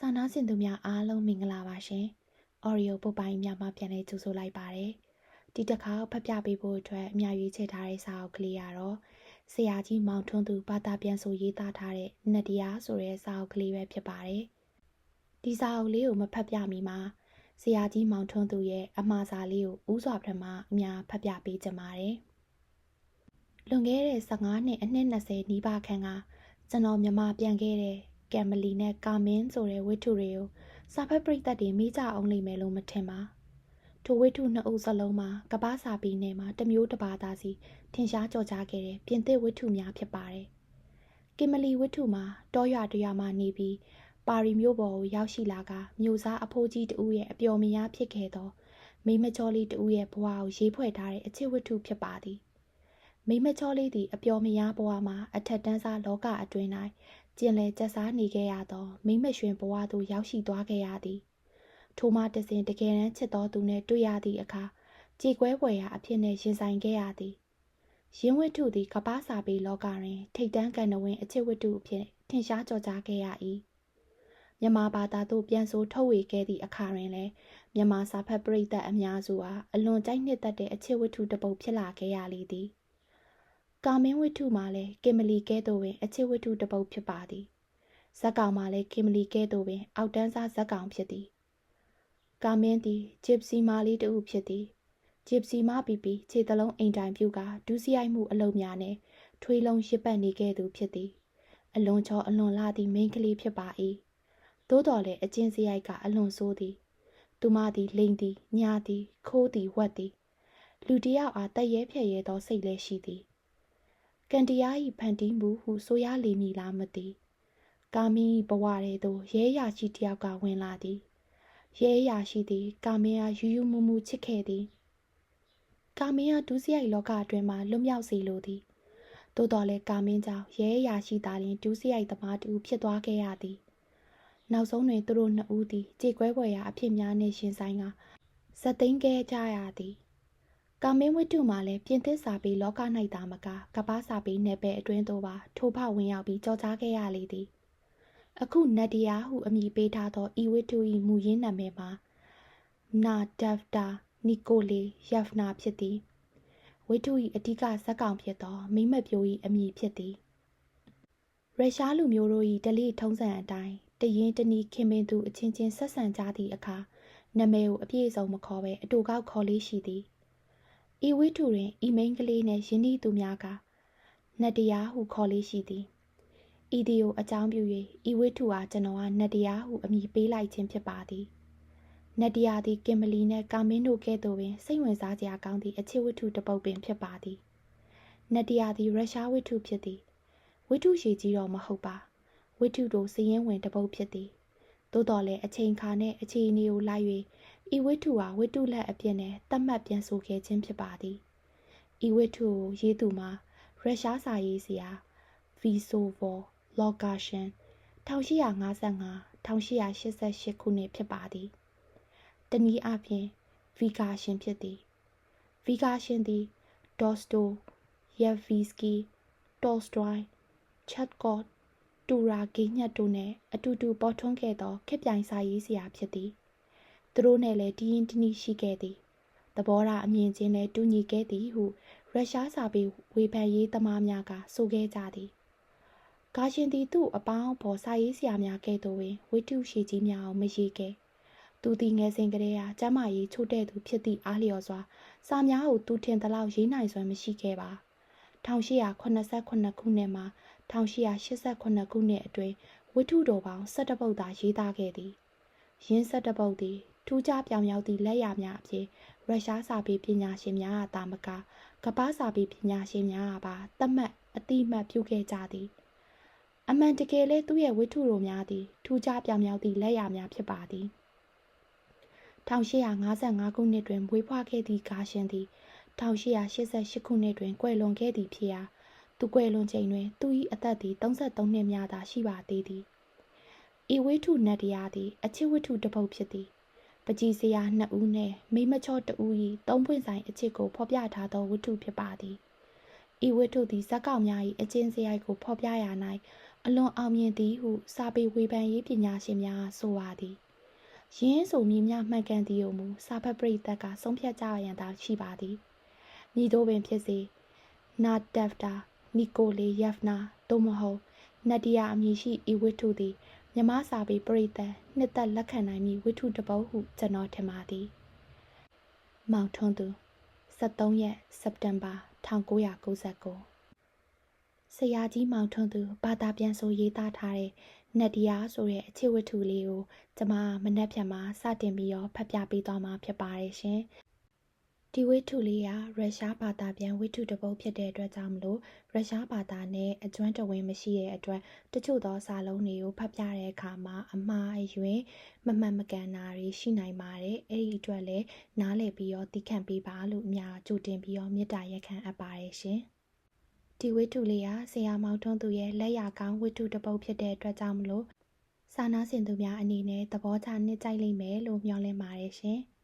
စာနာဆင်သူများအားလုံးမင်္ဂလာပါရှင်။ Audio ပုတ်ပိုင်းများမှပြန်လည်ကြိုဆိုလိုက်ပါတယ်။ဒီတစ်ခါဖတ်ပြပေးဖို့အတွက်အများကြီးချထားတဲ့စာအုပ်ကလေးကတော့ဆရာကြီးမောင်ထွန်းသူဘာသာပြန်ဆိုရေးသားထားတဲ့နတ်တရားဆိုတဲ့စာအုပ်ကလေးပဲဖြစ်ပါတယ်။ဒီစာအုပ်လေးကိုမဖတ်ပြမီမှာဆရာကြီးမောင်ထွန်းသူရဲ့အမှားစာလေးကိုဥစွာပထမအများဖတ်ပြပေးကြပါတယ်။လွန်ခဲ့တဲ့15နှစ်အနှစ်20နီးပါးခန့်ကကျွန်တော်မြန်မာပြန်ခဲ့တဲ့ ကမ်မလီနဲ့ကာမင်းဆိုတဲ့ဝိထုတွေကိုစာဖတ်ပရိသတ်တွေမိကြအောင်လိမ့်မယ်လို့မထင်ပါထိုဝိထုနှစ်အုပ်စလုံးမှာကပ္ပစာပီနယ်မှာတမျိုးတစ်ပါးသားစီထင်ရှားကြော်ကြားခဲ့တဲ့ပြင်သစ်ဝိထုများဖြစ်ပါတယ်ကင်မလီဝိထုမှာတောရွာတရွာမှာနေပြီးပါရီမြို့ပေါ်ကိုရောက်ရှိလာကမြို့စားအဖိုးကြီးတဦးရဲ့အပျော်မရဖြစ်ခဲ့သောမိမချောလေးတဦးရဲ့ဘဝကိုရေးဖွဲ့ထားတဲ့အချစ်ဝိထုဖြစ်ပါသည် မိမချောလေးသည်အပျော်မရဘဝမှာအထက်တန်းစားလောကအတွင်း၌ကျင်လည်ကျက်စားနေခဲ့ရသောမိမရွှင်ဘဝသို့ရောက်ရှိသွားခဲ့ရသည်ထိုမှတစဉ်တကယ်တမ်းချစ်တော်သူနှင့်တွေ့ရသည့်အခါကြေကွဲပွေရာအဖြစ်နှင့်ရင်ဆိုင်ခဲ့ရသည်ရင်းဝတ္ထုသည်ကပ္ပစာပေလောကတွင် ထိတ်တန်းကန်နဝင်အချစ်ဝတ္ထုအဖြစ်ထင်ရှားကြော်ကြားခဲ့ရ၏မြန်မာဘာသာသို့ပြန်ဆိုထုတ်ဝေခဲ့သည့်အခါတွင်လည်းမြန်မာစာဖတ်ပရိသတ်အများစုအားအလွန်ကြိုက်နှစ်သက်တဲ့အချစ်ဝတ္ထုတစ်ပုဒ်ဖြစ်လာခဲ့ရလေသည် ကာမင်းဝတ္ထုမှာလည်းကင်မလီကဲ့သို့ပင်အချစ်ဝတ္ထုတစ်ပုဒ်ဖြစ်ပါသည်ဇက်ကောင်မှာလည်းကင်မလီကဲ့သို့ပင် အောက်တန်းစားဇက်ကောင်ဖြစ်သည်ကာမင်းသည်ဂျစ်စီမာလေးတူဖြစ်သည်ဂျစ်စီမာပီပီခြေသလုံးအိမ်တိုင်ပြုကဒူးစရိုက်မှုအလုံးများနဲ့ထွေးလုံးရစ်ပတ်နေခဲ့သူဖြစ်သည် အလွန်ချောအလွန်လာသည့်မိန်းကလေးဖြစ်ပါ၏သို့တော်လည်းအကျင့်စရိုက်ကအလွန်ဆိုးသည်သူမသည်လိန်သည်ညာသည်ခိုးသည်ဝက်သည်လူတယောက်အားတရဲဖြဲ့ရဲသောစိတ်လည်းရှိသည် ကံတရား၏ဖန်တီးမှုဟုဆိုရလိမ့်မည်လားမသိကာမင်း၏ဘဝထဲသို့ရဲရရှိတယောက်ကဝင်လာသည်ရဲရရှိသည် ကာမင်းအားယူယူမူမူချစ်ခဲ့သည်ကာမင်းအားဒုစရိုက်လောကအတွင်းမှလွတ်မြောက်စေလိုသည်သို့တော်လည်းကာမင်းကြောင့်ရဲရရှိသာလျှင်ဒုစရိုက်သမားတူဖြစ်သွားခဲ့ရသည်နောက်ဆုံးတွင်သူတို့နှစ်ဦးသည်ကြေကွဲပွဲရာအဖြစ်များနှင့်ရှင်ဆိုင်ကဇက်သိမ်းခဲ့ကြရသည် ကာမင်းဝတ္ထုမှာလည်းပြင်သစ်စာပေလောက၌သာမကကပ္ပစာပေနယ်ပယ်အတွင်းသို့ပါထိုးဖောက်ဝင်ရောက်ပြီးကြော်ကြားခဲ့ရလေသည်အခုနတ်တရားဟုအမည်ပေးထားသောဤဝတ္ထု၏မူရင်းနာမည်မှာနာဒက်တာနီကိုလေယက်ဖနာဖြစ်သည်ဝတ္ထု၏အဓိကဇက်ကောင်ဖြစ်သောမိမပြို၏အမည်ဖြစ်သည်ရုရှားလူမျိုးတို့၏ဒလိထုံးစံအတိုင်းတရင်တနီခင်မင်သူအချင်းချင်းဆက်ဆံကြသည့်အခါနာမည်ကိုအပြည့်စုံမခေါ်ဘဲအတူကောက်ခေါ်လေးရှိသည် ဤဝိထုတွင်ဤမိန်ကလေးနှင့်ယင်းဤသူများကနတ်တရားဟုခေါ်လေးရှိသည်ဤသည်ကိုအကြောင်းပြု၍ဤဝိထုအားကျွန်တော်ကနတ်တရားဟုအမည်ပေးလိုက်ခြင်းဖြစ်ပါသည်နတ်တရားသည်ကင်မလီနှင့်ကာမင်းတို့ကဲ့သို့ပင်စိတ်ဝင်စားစရာကောင်းသည့်အချစ်ဝိထုတစ်ပုဒ်ပင်ဖြစ်ပါသည်နတ်တရားသည်ရုရှားဝိထုဖြစ်သည်ဝိထုရှိကြီးတော့မဟုတ်ပါဝိထုတို့စည်ရင်ဝင်တစ်ပုဒ်ဖြစ်သည်သို့တော်လည်းအချိန်ခါနှင့်အခြေအနေကိုလိုက်၍ ဤဝိထုဟာဝိတုလက်အပြစ်နဲ့သတ်မှတ်ပြန်ဆိုခဲ့ခြင်းဖြစ်ပါသည်ဤဝိထုကိုရေးသူမှာရုရှားစာရေးဆရာဗီဆိုဗော်လောကာရှင်1855 1888ခုနှစ်ဖြစ်ပါသည်တနည်းအားဖြင့်ဗီဂါရှင်ဖြစ်သည်ဗီဂါရှင်သည်ဒေါ်စတိုယက်ဗီစကီတော်စတိုင်ချက်ကော့တူရာဂေးညတ်တို့နှင့်အတူတူပေါ်ထွန်းခဲ့သောခက်ပြိုင်စာရေးဆရာဖြစ်သည် သူတို့နဲ့လည်းတီးရင်တီးနီးရှိခဲ့သည်သဘောထားအမြင်ချင်းလည်းတူညီခဲ့သည်ဟုရုရှားစာပေဝေဖန်ရေးသမားများကဆိုခဲ့ကြသည်ဂါရှင်သည်သူ့အပေါင်းပေါ်စာရေးဆရာများကဲ့သို့ပင်ဝိတုရှိကြီးများအောင်မရေးခဲ့သူသည်ငယ်စဉ်ကတည်းကကျမကြီးချို့တဲ့သူဖြစ်သည့်အားလျော်စွာစာများကိုသူထင်သလောက်ရေးနိုင်စွမ်းမရှိခဲ့ပါ1889ခုနှစ်မှာ1888ခုနှစ်အတွင်းဝိထုတော်ပေါင်း17ပုဒ်သာရေးသားခဲ့သည်ရင်း17ပုဒ်သည် ထူးခြားပြောင်မြောက်သည့်လက်ရာများအဖြစ်ရုရှားစာပေပညာရှင်များအားသာမကကမ္ဘာစာပေပညာရှင်များအားပါသတ်မှတ်အတိအမှတ်ပြုခဲ့ကြသည်အမှန်တကယ်လဲသူ့ရဲ့ဝိထုတော်များသည်ထူးခြားပြောင်မြောက်သည့်လက်ရာများဖြစ်ပါသည်1855ခုနှစ်တွင်မွေးဖွားခဲ့သည့်ဂါရှင်သည်1888ခုနှစ်တွင်ကွယ်လွန်ခဲ့သည်ဖြစ်ရာသူကွယ်လွန်ချိန်တွင်သူ၏အသက်သည်33နှစ်များသာရှိပါသေးသည်ဤဝိထုနတ်တရားသည်အချစ်ဝိထုတစ်ပုဒ်ဖြစ်သည် ပကြီးစရာနှစ်ဦးနှင့်မိမချော့တဦး၏သုံးပွင့်ဆိုင်အချစ်ကိုဖော်ပြထားသောဝိထုဖြစ်ပါသည်ဤဝိထုသည်ဇက်ကောင်များ၏အချင်းစရိုက်ကိုဖော်ပြရာ၌အလွန်အောင်မြင်သည်ဟုစာပေဝေဖန်ရေးပညာရှင်များဆိုပါသည်ရင်းဆိုမည်များမှန်ကန်သည်ဟုမူစာဖတ်ပရိသတ်ကဆုံးဖြတ်ကြရန်သာရှိပါသည်မည်သို့ပင်ဖြစ်စေနာတက်တာနီကိုလေယက်ဖနာသို့မဟုတ်နဒီယာအမည်ရှိဤဝတ္ထုသည် မြမစာပေပရိသတ်နှစ်သက်လက်ခံနိုင်မည့်ဝတ္ထုတစ်ပုဒ်ဟုကျွန်တော်ထင်ပါသည်မောင်ထွန်းသူ73ရက်စက်တင်ဘာ1999ဆရာကြီးမောင်ထွန်းသူဘာသာပြန်ဆိုရေးသားထားတဲ့နတ်ဒီယာဆိုတဲ့အခြေဝတ္ထုလေးကိုကျွန်မမနှက်ဖြန်မှာစတင်ပြီးတော့ဖတ်ပြပေးသွားမှာဖြစ်ပါတယ်ရှင်။ ဒီဝတ္ထုလေးကရုရှားဘာသာပြန်ဝတ္ထုတစ်ပုဒ်ဖြစ်တဲ့အတွက်ကြောင့်မလို့ရုရှားဘာသာနဲ့အကျွမ်းတဝင်းမရှိတဲ့အတွက်တချို့သောစာလုံးတွေကိုဖတ်ပြတဲ့အခါမှာအမှားအယွင်းမမှန်မကန်တာတွေရှိနိုင်ပါတယ်။အဲ့ဒီအတွက်လည်းနားလည်ပြီးတော့သိခံပေးပါလို့အများကြိုတင်ပြီးတော့မေတ္တာရက်ခံအပ်ပါတယ်ရှင်။ဒီဝတ္ထုလေးကဆရာမောင်ထွန်းသူရဲ့လက်ရကောင်းဝတ္ထုတစ်ပုဒ်ဖြစ်တဲ့အတွက်ကြောင့်မလို့စာနာဆင်သူများအနေနဲ့သဘောကျနှစ်ကြိုက်လိမ့်မယ်လို့မျှော်လင့်ပါတယ်ရှင်။